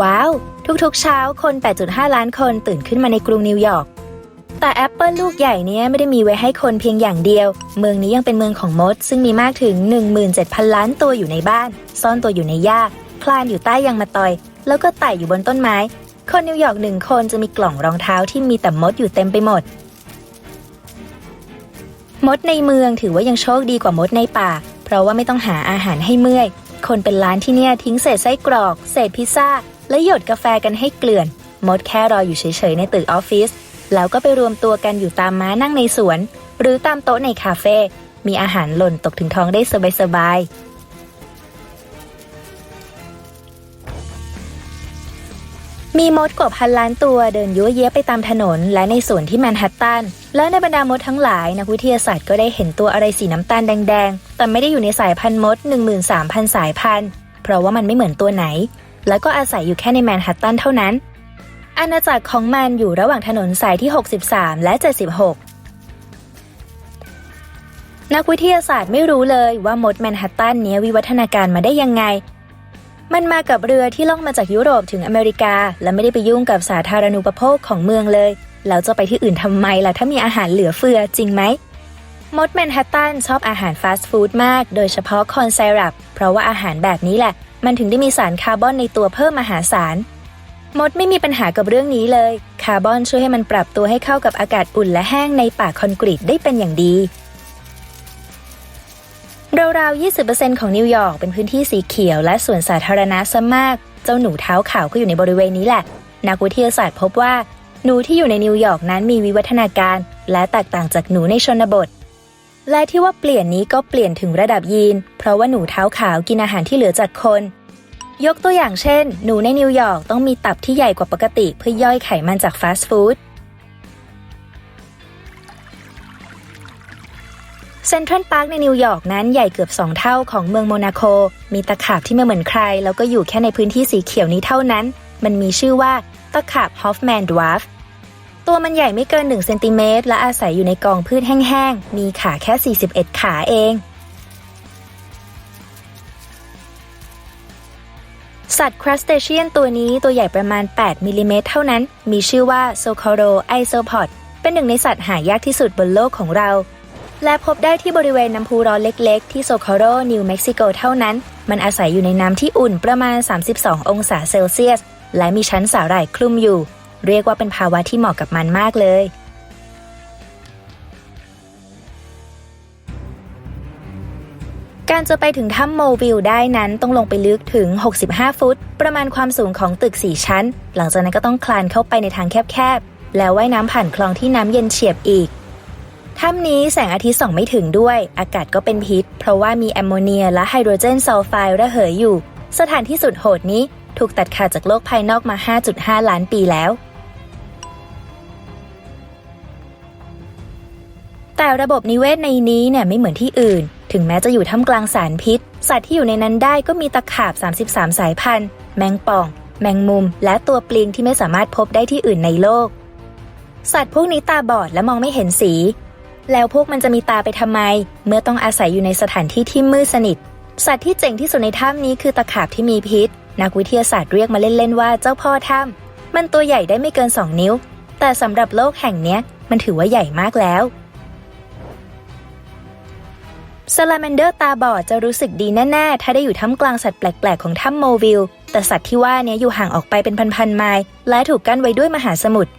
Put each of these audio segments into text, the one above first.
ว้าว ทุกๆเช้าคน 8.5 ล้านคนตื่นขึ้นมาในกรุงนิวยอร์ก แต่แอปเปิลลูกใหญ่เนี้ยไม่ได้มีไว้ให้คนเพียงอย่างเดียว เมืองนี้ยังเป็นเมืองของมด ซึ่งมีมากถึง 17,000 ล้านตัวอยู่ในบ้าน ซ่อนตัวอยู่ในหญ้า คลานอยู่ใต้ยางมะตอย แล้วก็ไต่อยู่บนต้นไม้ คนนิวยอร์กหนึ่งคนจะมีกล่องรองเท้าที่มีแต่มดอยู่เต็มไปหมด มดในเมืองถือว่ายังโชคดีกว่ามดในป่า เพราะว่าไม่ต้องหาอาหารให้เมื่อย คนเป็นล้านที่เนี่ยทิ้งเศษไส้กรอก เศษพิซซ่า และหยดกาแฟกันให้เกลื่อน มดแค่รออยู่เฉยๆในตึกออฟฟิศแล้วก็ไปรวมตัวกันอยู่ตามม้านั่งในสวน หรือตามโต๊ะในคาเฟ่มีอาหารหล่นตกถึงท้องได้สบายๆมีมดกว่าพันล้านตัวเดินยั่วเย้ยไปตามถนน และในสวนที่แมนฮัตตัน และในบรรดามดทั้งหลายนักวิทยาศาสตร์ก็ได้เห็นตัวอะไรสีน้ำตาลแดง ๆ แต่ไม่ได้อยู่ในสายพันธุ์มด 13,000 สายพันธุ์ เพราะว่ามันไม่เหมือนตัวไหน แล้วก็อาศัยอยู่แค่ในแมนฮัตตันเท่านั้น อาณาจักรของมันอยู่ระหว่างถนนสายที่ 63 และ 76 นักวิทยาศาสตร์ไม่รู้เลยว่ามดแมนฮัตตันเนี้ยวิวัฒนาการมาได้ยังไง มันมากับเรือที่ล่องมาจากยุโรปถึงอเมริกา และไม่ได้ไปยุ่งกับสาธารณูปโภคของเมืองเลยแล้วจะไปที่อื่นทำไมล่ะถ้ามีอาหารเหลือเฟือจริงไหมมดแมนฮัตตันชอบอาหารฟาสต์ฟู้ดมาก โดยเฉพาะคอนไซรัปเพราะว่าอาหารแบบนี้แหละ มันถึงได้มีสารคาร์บอนในตัวเพิ่มมหาศาล มดไม่มีปัญหากับเรื่องนี้เลย คาร์บอนช่วยให้มันปรับตัวให้เข้ากับอากาศอุ่นและแห้งในป่าคอนกรีตได้เป็นอย่างดีราวๆ20%ของนิวยอร์กเป็นพื้นที่สีเขียวและสวนสาธารณะซะมาก เจ้าหนูเท้าขาวก็อยู่ในบริเวณนี้แหละ นักวิทยาศาสตร์พบว่า หนูที่อยู่ในนิวยอร์กนั้นมีวิวัฒนาการ และแตกต่างจากหนูในชนบท และที่ว่าเปลี่ยนนี้ก็เปลี่ยนถึงระดับยีน เพราะว่าหนูเท้าขาวกินอาหารที่เหลือจากคน ยกตัวอย่างเช่น หนูในนิวยอร์กต้องมีตับที่ใหญ่กว่าปกติเพื่อย่อยไขมันจากฟาสต์ฟู้ดเซ็นทรัลพาร์คในนิวยอร์กนั้นใหญ่เกือบ 2 เท่าของเมืองโมนาโค มีตะขาบที่ไม่เหมือนใคร แล้วก็อยู่แค่ในพื้นที่สีเขียวนี้เท่านั้น มันมีชื่อว่าตะขาบฮอฟแมนดวาฟ ตัวมันใหญ่ไม่เกิน1เซนติเมตรและอาศัยอยู่ในกองพืชแห้งๆ มีขาแค่ 41 ขาเอง สัตว์ครัสเตเชียนตัวนี้ตัวใหญ่ประมาณ 8มิลลิเมตรเท่านั้น มีชื่อว่าโซคาโรไอโซพอดเป็นหนึ่งในสัตว์หายากที่สุดบนโลกของเรา และพบได้ที่บริเวณน้ำพุร้อนเล็กๆ ที่โซคาโรนิวเม็กซิโกเท่านั้น มันอาศัยอยู่ในน้ำที่อุ่นประมาณ 32 องศาเซลเซียส และมีชั้นสาหร่ายคลุมอยู่ เรียกว่าเป็นภาวะที่เหมาะกับมันมากเลย การจะไปถึงถ้ำโมวิลได้นั้นต้องลงไปลึกถึง 65 ฟุต ประมาณความสูงของตึก 4 ชั้น หลังจากนั้นก็ต้องคลานเข้าไปในทางแคบๆ แล้วว่ายน้ำผ่านคลองที่น้ำเย็นเฉียบอีกถ้ำนี้แสงอาทิตย์ส่องไม่ถึงด้วย อากาศก็เป็นพิษ เพราะว่ามีแอมโมเนียและไฮโดรเจนซัลไฟด์ระเหยอยู่ สถานที่สุดโหดนี้ถูกตัดขาดจากโลกภายนอกมา 5.5 ล้านปีแล้ว แต่ระบบนิเวศในนี้เนี่ยไม่เหมือนที่อื่น ถึงแม้จะอยู่ท่ามกลางสารพิษ สัตว์ที่อยู่ในนั้นได้ก็มีตะขาบ 33 สายพันธุ์ แมงป่อง แมงมุม และตัวปลิงที่ไม่สามารถพบได้ที่อื่นในโลก สัตว์พวกนี้ตาบอดและมองไม่เห็นสี แล้วพวกมันจะมีตาไปทำไม เมื่อต้องอาศัยอยู่ในสถานที่ที่มืดสนิท สัตว์ที่เจ๋งที่สุดในถ้ำนี้คือตะขาบที่มีพิษ นักวิทยาศาสตร์เรียกมาเล่นๆว่าเจ้าพ่อถ้ำมันตัวใหญ่ได้ไม่เกิน 2 นิ้ว แต่สำหรับโลกแห่งเนี้ยมันถือว่าใหญ่มากแล้ว ซาลาแมนเดอร์ตาบอดจะรู้สึกดีแน่ๆ ถ้าได้อยู่ท่ามกลางสัตว์แปลกๆ ของถ้ำโมวิล แต่สัตว์ที่ว่าเนี้ยอยู่ห่างออกไปเป็นพันๆไมล์และถูกกั้นไว้ด้วยมหาสมุทร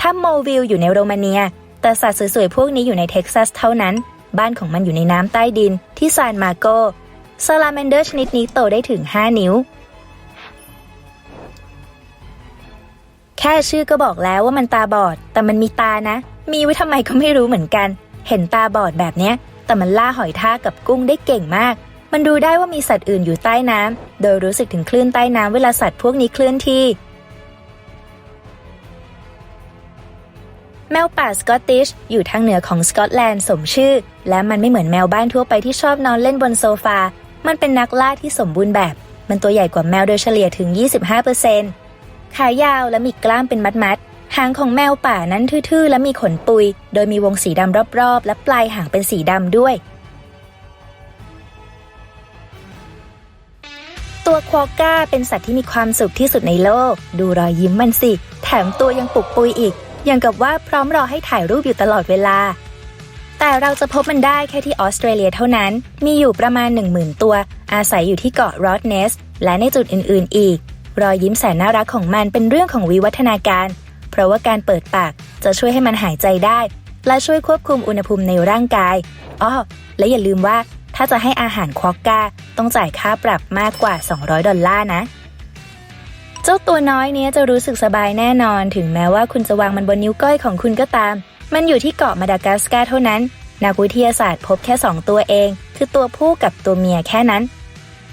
ถ้ำโมวิลอยู่ในโรมาเนีย แต่สัตว์สวยๆ พวกนี้อยู่ในเท็กซัสเท่านั้น บ้านของมันอยู่ในน้ำใต้ดินที่ซานมาโกซาลาแมนเดอร์ชนิดนี้โตได้ถึง 5 นิ้ว แค่ชื่อก็บอกแล้วว่ามันตาบอด แต่มันมีตานะ มีไว้ทำไมก็ไม่รู้เหมือนกัน เห็นตาบอดแบบเนี้ย แต่มันล่าหอยทากกับกุ้งได้เก่งมาก มันดูได้ว่ามีสัตว์อื่นอยู่ใต้น้ำ โดยรู้สึกถึงคลื่นใต้น้ำเวลาสัตว์พวกนี้เคลื่อนที่ แมวป่าสกอตติชอยู่ทางเหนือของสกอตแลนด์สมชื่อ และมันไม่เหมือนแมวบ้านทั่วไปที่ชอบนอนเล่นบนโซฟา มันเป็นนักล่าที่สมบูรณ์แบบ มันตัวใหญ่กว่าแมวโดยเฉลี่ยถึง 25%ขายาวและมีกล้ามเป็นมัดๆ หางของแมวป่านั้นทื่อๆ และมีขนปุย โดยมีวงสีดำรอบๆ และปลายหางเป็นสีดำด้วย ตัวควอก้าเป็นสัตว์ที่มีความสุขที่สุดในโลก ดูรอยยิ้มมันสิ แถมตัวยังปุกปุยอีก อย่างกับว่าพร้อมรอให้ถ่ายรูปอยู่ตลอดเวลา แต่เราจะพบมันได้แค่ที่ออสเตรเลียเท่านั้น มีอยู่ประมาณ 10,000 ตัว อาศัยอยู่ที่เกาะรอดเนสและในจุดอื่นๆ อีก รอยยิ้มแสนน่ารักของมันเป็นเรื่องของวิวัฒนาการ เพราะว่าการเปิดปากจะช่วยให้มันหายใจได้ และช่วยควบคุมอุณหภูมิในร่างกายอ้อและอย่าลืมว่าถ้าจะให้อาหารควอกกาต้องจ่ายค่าปรับมากกว่า 200 ดอลลาร์นะ เจ้าตัวน้อยเนี้ยจะรู้สึกสบายแน่นอน ถึงแม้ว่าคุณจะวางมันบนนิ้วก้อยของคุณก็ตาม มันอยู่ที่เกาะมาดากัสการ์เท่านั้น นักวิทยาศาสตร์พบแค่ 2 ตัวเอง คือตัวผู้กับตัวเมียแค่นั้น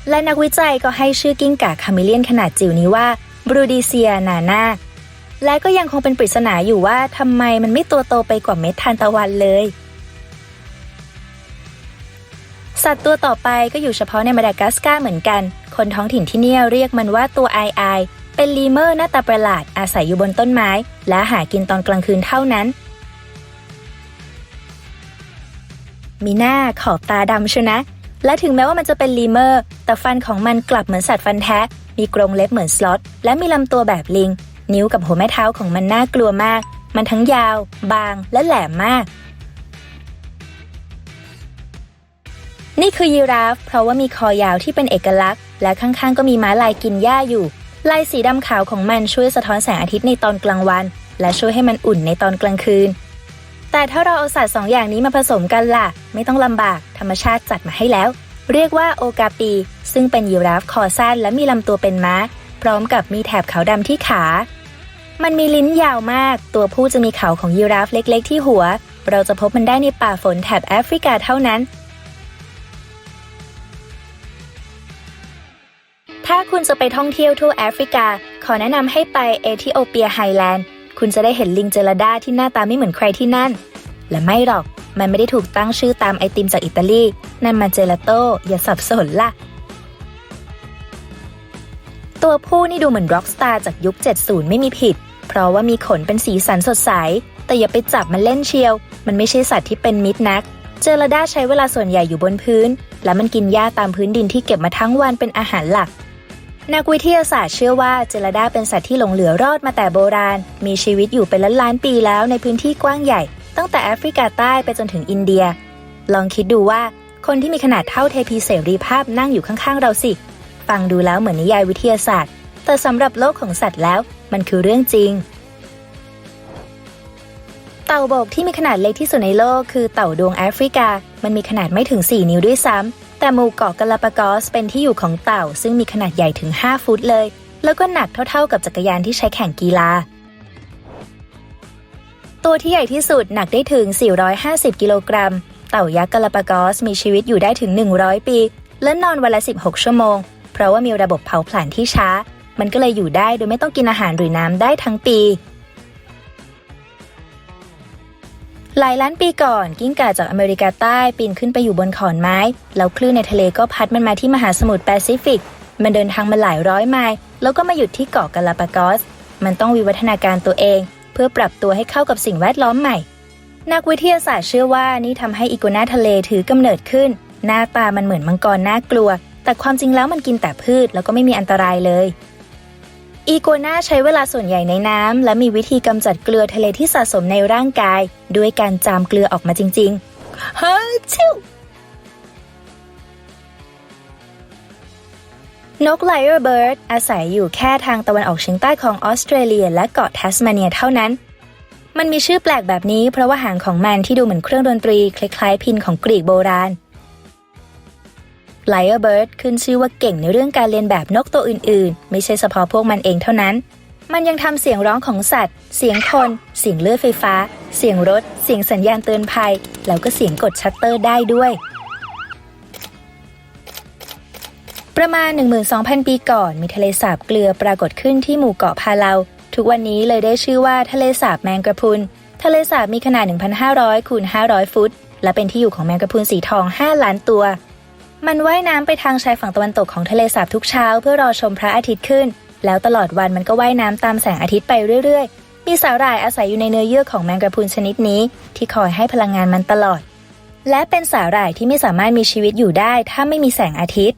และนักวิจัยก็ให้ชื่อกิ้งก่าคาเมเลียนขนาดจิ๋วนี้ว่าบรูดีเซียนาน่า และก็ยังคงเป็นปริศนาอยู่ว่าทำไมมันไม่ตัวโตไปกว่าเม็ดทานตะวันเลย สัตว์ตัวต่อไปก็อยู่เฉพาะในมาดากัสการ์เหมือนกัน คนท้องถิ่นที่เนี่ยเรียกมันว่าตัวไอไอเป็นลีเมอร์หน้าตาประหลาดอาศัยอยู่บนต้นไม้ และหากินตอนกลางคืนเท่านั้น มีหน้าขอบตาดำชนะ และถึงแม้ว่ามันจะเป็นลีเมอร์ แต่ฟันของมันกลับเหมือนสัตว์ฟันแท้ มีกรงเล็บเหมือนสล็อต และมีลำตัวแบบลิง นิ้วกับหัวแม่เท้าของมันน่ากลัวมาก มันทั้งยาว บางและแหลมมาก นี่คือยีราฟ เพราะว่ามีคอยาวที่เป็นเอกลักษณ์ และข้างๆ ก็มีม้าลายกินหญ้าอยู่ ลายสีดำขาวของมันช่วยสะท้อนแสงอาทิตย์ในตอนกลางวัน และช่วยให้มันอุ่นในตอนกลางคืน แต่ถ้าเราเอาสัตว์สองอย่างนี้มาผสมกันล่ะ ไม่ต้องลำบาก ธรรมชาติจัดมาให้แล้ว เรียกว่าโอกาปี ซึ่งเป็นยีราฟคอสั้นและมีลำตัวเป็นม้าพร้อมกับมีแถบขาวดำที่ขา มันมีลิ้นยาวมาก ตัวผู้จะมีเขาของยีราฟเล็กๆ ที่หัว เราจะพบมันได้ในป่าฝนแถบแอฟริกาเท่านั้น ถ้าคุณจะไปท่องเที่ยวทั่วแอฟริกา ขอแนะนำให้ไปเอธิโอเปียไฮแลนด์ คุณจะได้เห็นลิงเจลาดาที่หน้าตาไม่เหมือนใครที่นั่น และไม่หรอก มันไม่ได้ถูกตั้งชื่อตามไอติมจากอิตาลี นั่นมันเจลาโตอย่าสับสนล่ะตัวผู้นี่ดูเหมือนร็อกสตาร์จากยุค 70 ไม่มีผิด เพราะว่ามีขนเป็นสีสันสดใส แต่อย่าไปจับมันเล่นเชียว มันไม่ใช่สัตว์ที่เป็นมิตรนัก เจลาดาใช้เวลาส่วนใหญ่อยู่บนพื้น และมันกินหญ้าตามพื้นดินที่เก็บมาทั้งวันเป็นอาหารหลัก นักวิทยาศาสตร์เชื่อว่าเจลาดาเป็นสัตว์ที่หลงเหลือรอดมาแต่โบราณ มีชีวิตอยู่เป็นล้านล้านปีแล้วในพื้นที่กว้างใหญ่ ตั้งแต่แอฟริกาใต้ไปจนถึงอินเดีย ลองคิดดูว่าคนที่มีขนาดเท่าเทพีเสรีภาพนั่งอยู่ข้างๆเราสิ ฟังดูแล้วเหมือนนิยายวิทยาศาสตร์ แต่สำหรับโลกของสัตว์แล้ว มันคือเรื่องจริง เต่าบกที่มีขนาดเล็กที่สุดในโลกคือเต่าดวงแอฟริกา มันมีขนาดไม่ถึง 4 นิ้วด้วยซ้ำแต่หมู่เกาะกาลาปากอสเป็นที่อยู่ของเต่า ซึ่งมีขนาดใหญ่ถึง 5 ฟุตเลย แล้วก็หนักเท่าๆกับจักรยานที่ใช้แข่งกีฬาตัวที่ใหญ่ที่สุดหนักได้ถึง 450 กิโลกรัม เต่ายักษ์กาลาปากอสมีชีวิตอยู่ได้ถึง 100 ปี และนอนวันละ 16 ชั่วโมง เพราะว่ามีระบบเผาผลาญที่ช้า มันก็เลยอยู่ได้โดยไม่ต้องกินอาหารหรือน้ำได้ทั้งปี หลายล้านปีก่อนกิ้งก่าจากอเมริกาใต้ปีนขึ้นไปอยู่บนขอนไม้ แล้วคลื่นในทะเลก็พัดมันมาที่มหาสมุทรแปซิฟิก มันเดินทางมาหลายร้อยไมล์แล้วก็มาหยุดที่เกาะกาลาปากอส มันต้องวิวัฒนาการตัวเอง เพื่อปรับตัวให้เข้ากับสิ่งแวดล้อมใหม่ นักวิทยาศาสตร์เชื่อว่านี่ทำให้อีกัวน่าทะเลถือกำเนิดขึ้น หน้าตามันเหมือนมังกรน่ากลัว แต่ความจริงแล้วมันกินแต่พืชแล้วก็ไม่มีอันตรายเลย อีโกน่าใช้เวลาส่วนใหญ่ในน้ำ และมีวิธีกำจัดเกลือทะเลที่สะสมในร่างกาย ด้วยการจามเกลือออกมาจริงๆฮ้ชิวนกไลเออร์เบิร์ดอาศัยอยู่แค่ทางตะวันออกเฉียงใต้ของออสเตรเลีย และเกาะแทสมาเนียเท่านั้น มันมีชื่อแปลกแบบนี้เพราะว่าหางของมันที่ดูเหมือนเครื่องดนตรี คล้ายๆพินของกรีกโบราณ ไลเออร์เบิร์ดขึ้นชื่อว่าเก่งในเรื่องการเรียนแบบนกตัวอื่นๆ ไม่ใช่เฉพาะพวกมันเองเท่านั้น มันยังทำเสียงร้องของสัตว์ เสียงคน เสียงเลือดไฟฟ้า เสียงรถ เสียงสัญญาณเตือนภัย แล้วก็เสียงกดชัตเตอร์ได้ด้วย ประมาณ 12,000 ปีก่อน มีทะเลสาบเกลือปรากฏขึ้นที่หมู่เกาะพาเลา ทุกวันนี้เลยได้ชื่อว่าทะเลสาบแมงกระพุน ทะเลสาบมีขนาด 1,500คูณ500 ฟุต และเป็นที่อยู่ของแมงกระพุนสีทอง 5 ล้านตัว มันว่ายน้ำไปทางชายฝั่งตะวันตกของทะเลสาบทุกเช้า เพื่อรอชมพระอาทิตย์ขึ้น แล้วตลอดวันมันก็ว่ายน้ำตามแสงอาทิตย์ไปเรื่อยๆ มีสาหร่ายอาศัยอยู่ในเนื้อเยื่อของแมงกระพรุนชนิดนี้ ที่คอยให้พลังงานมันตลอด และเป็นสาหร่ายที่ไม่สามารถมีชีวิตอยู่ได้ ถ้าไม่มีแสงอาทิตย์